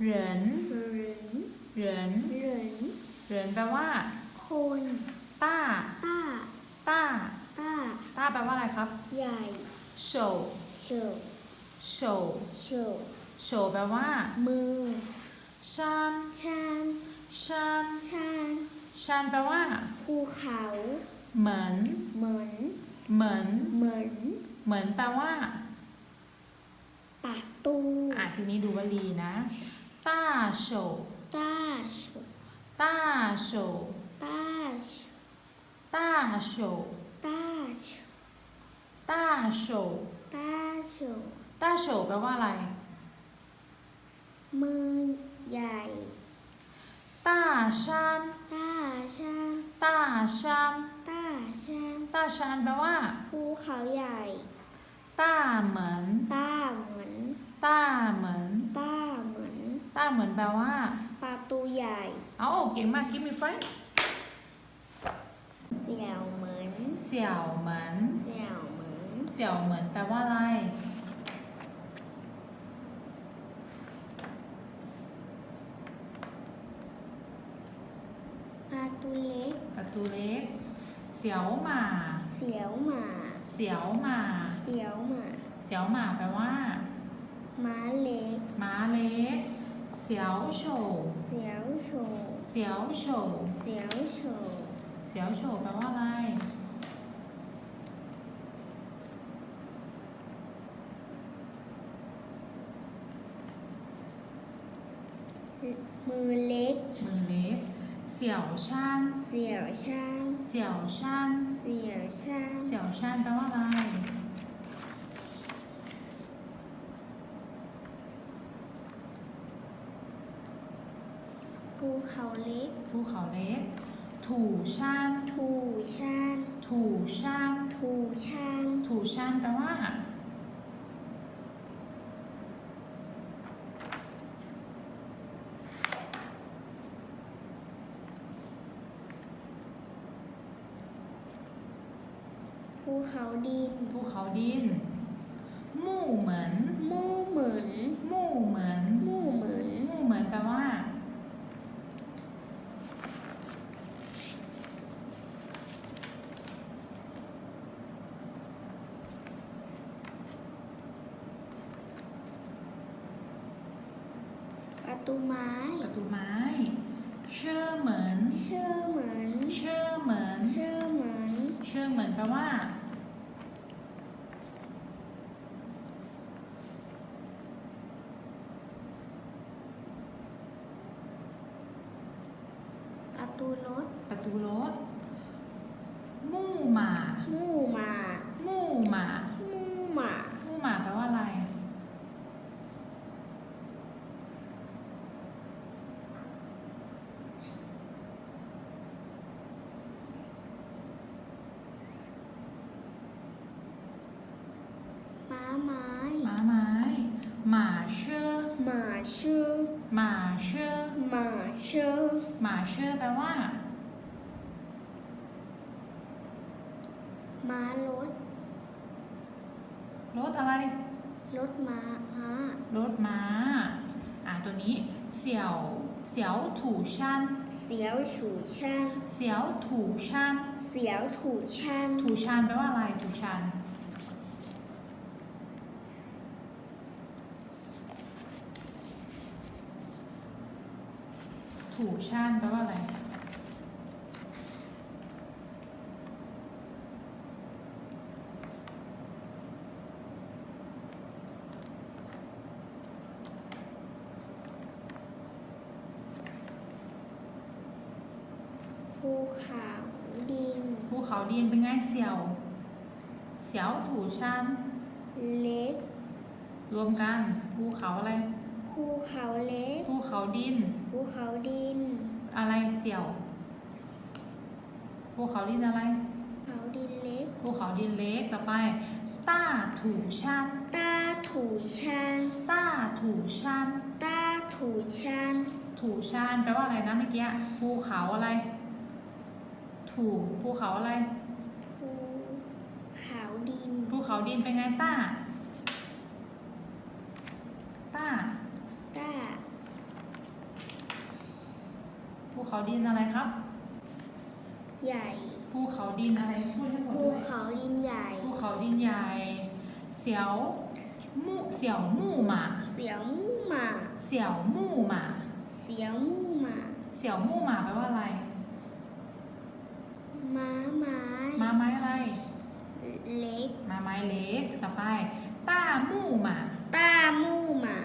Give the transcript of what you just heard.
เหรินเหรินเหรินเหรินเหรินแปลว่า คนต้า ต้า ต้า ต้า ต้าแปลว่าอะไรครับ ใหญ่โฉเฉิบโฉเฉิบโฉแปลว่า มือชันชันชันชันชันแปลว่า ภูเขา เหมือน เหมือน เหมือน เหมือน เหมือนแปลว่าประตูอะทีนี้ดูวลีนะ ต้าโฉต้าโฉต้าโฉต้าโฉต้าโฉต้าโฉต้าโฉต้าโฉต้าโฉแปลว่าอะไร มือใหญ่ต้าชันต้าชันต้าชันต้าชันต้าชันแปลว่าภูเขาใหญ่ต้าเหมือ ต้าเหมือนแปลว่า ประตูใหญ่ เอาเก่งมากคิดมีไฟเสี่ยวเหมือนเสี่ยวเหมือนเสี่ยวเหมือนเสี่ยวเหมือนแปลว่าอะไร ประตูเล็ก ประตูเล็ก เสี่ยวหมาเสียวหมาเสี่ยวหมาเสียวหมาเสี่ยวหมาแปลว่า ม้าเล็ก ม้าเล็ก เสี่ยวโฉเสียวโฉเสี่ยวโฉเสียวโฉเสี่ยวโฉแปลว่าอะไร มือเล็ก มือเล็ก เสี่ยวชันเสียวช่างเสี่ยวชันเสียวช่างเสี่ยวชันแปลว่าอะไร ภูเขาเล็ก ภูเขาเล็ก ถูชันถูช่างถูชันถูช่างถูชันแปลว่า ภูเขาดิน ภูเขาดิน มู่เหมือน มู่เหมือน มู่เหมือน มู่เหมือน มู่เหมือนแปลว่า ประ ตูไม้ประตูไม้ เชื่อเหมือนเชื่อเหมือนเชื่อเหมือนเชื่อเหมือนเชื่อเหมือนแปลว่า ประตูรถประตูรถ มู่หมา มู่หมามู่หมา มู่หมา มู่หมาแปลว่าอะไร ม้าไม้ ม้าไม้ หมาเชื่อ หมา ชื่อหมาเชื่อหมาชื่อหมาเชื่อแปลว่า ม้ารถรถอะไร รถม้าม้ารถม้า อะตัวนี้ เสี่ยวเสี่ยวถูชันเสียวฉูช่างเสี่ยวถูชันเสียวถูช่างถูชันแปลว่าอะไรถูชัน ถูชันแปลว่าอะไร ภูเขาดิน ภูเขาดินเป็นไงเสี่ยว เสี่ยวถูชันเล็ก รวมกัน ภูเขาอะไร ภูเขาเล็ก ภูเขาดิน ภูเขาดิน อะไรเสี่ยว ภูเขาดินอะไร เขาดินเล็ก ภูเขาดินเล็กต่อไป ต้าถูชันต้าถูช่างต้าถูชัน ต้าถูช่างถูชันแปลว่าอะไรนะเมื่อกี้ ภูเขาอะไร ถูภูเขาอะไร ภูเขาดิน ภูเขาดินเป็นไงต้าต้าต้า เขาดินอะไรครับ ใหญ่ภูเขาดินอะไรพูดให้หมดภูเขาดินใหญ่ ภูเขาดินใหญ่เสียวมู่เสียวมู่หมาเสียวมู่หมาเสียวมู่หมาเสียวมู่หมาเสียวมู่หมาแปลว่าอะไร ม้าไม้มาไม้อะไร เล็กมาไม้เล็กต่อไปต้ามู่หมา ต้ามู่หมา